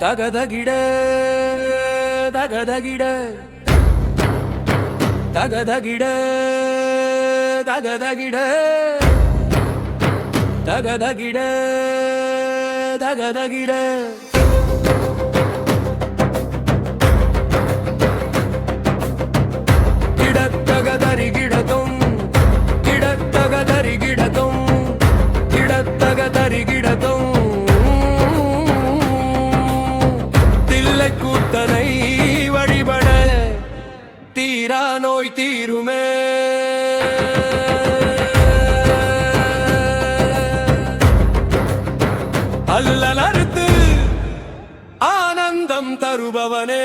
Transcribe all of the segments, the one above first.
தகதகிட தகதகிட. தகதகிட தகதகிட. தகதகிட தகதகிட. கர்த்தனை வழிபட தீரா நோய் தீருமே? அல்லலறுத்து ஆனந்தம் தருபவனே.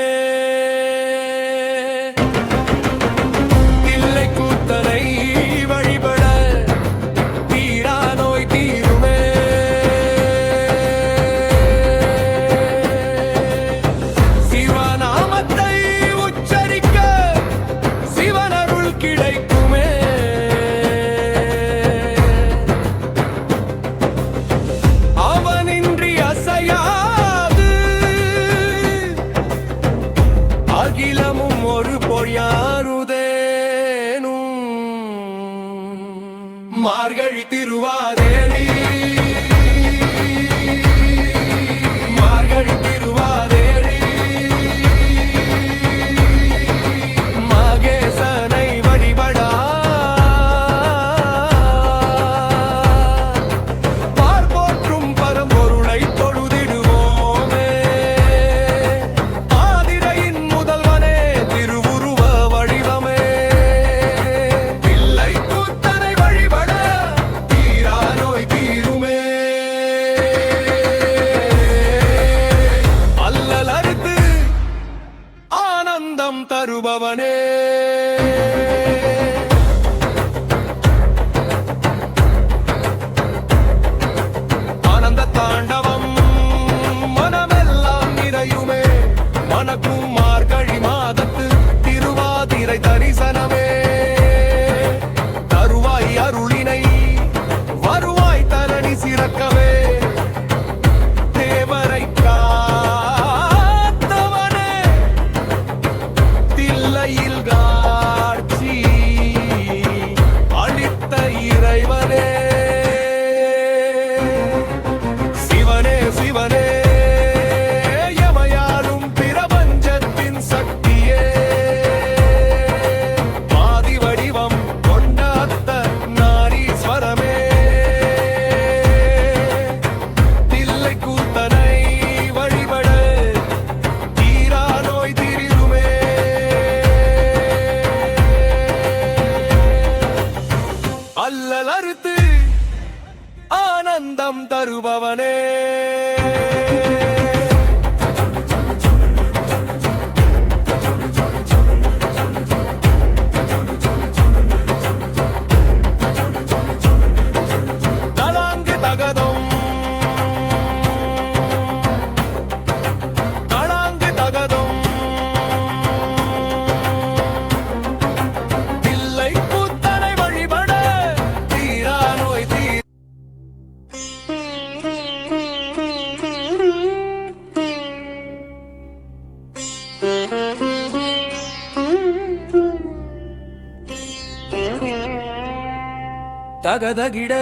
தகதகிட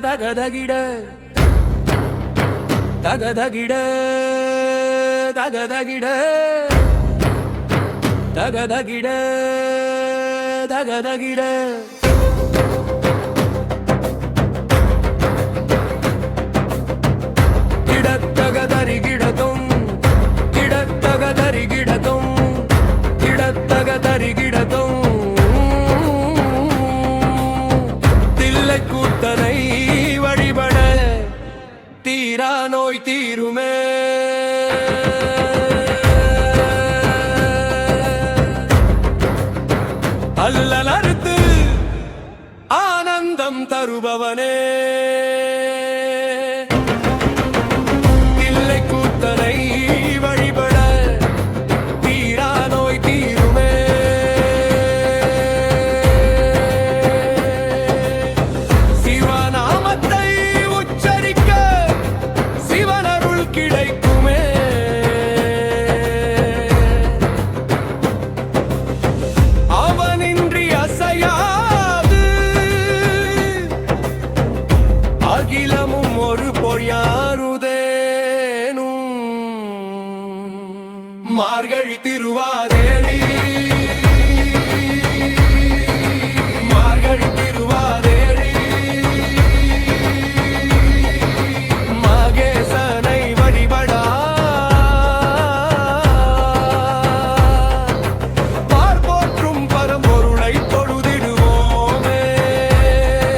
தகதகிட. தகதகிட தகதகிட. தகதகிட தகதகிட. tirano i tirumen. மார்கழி திருவாதேவி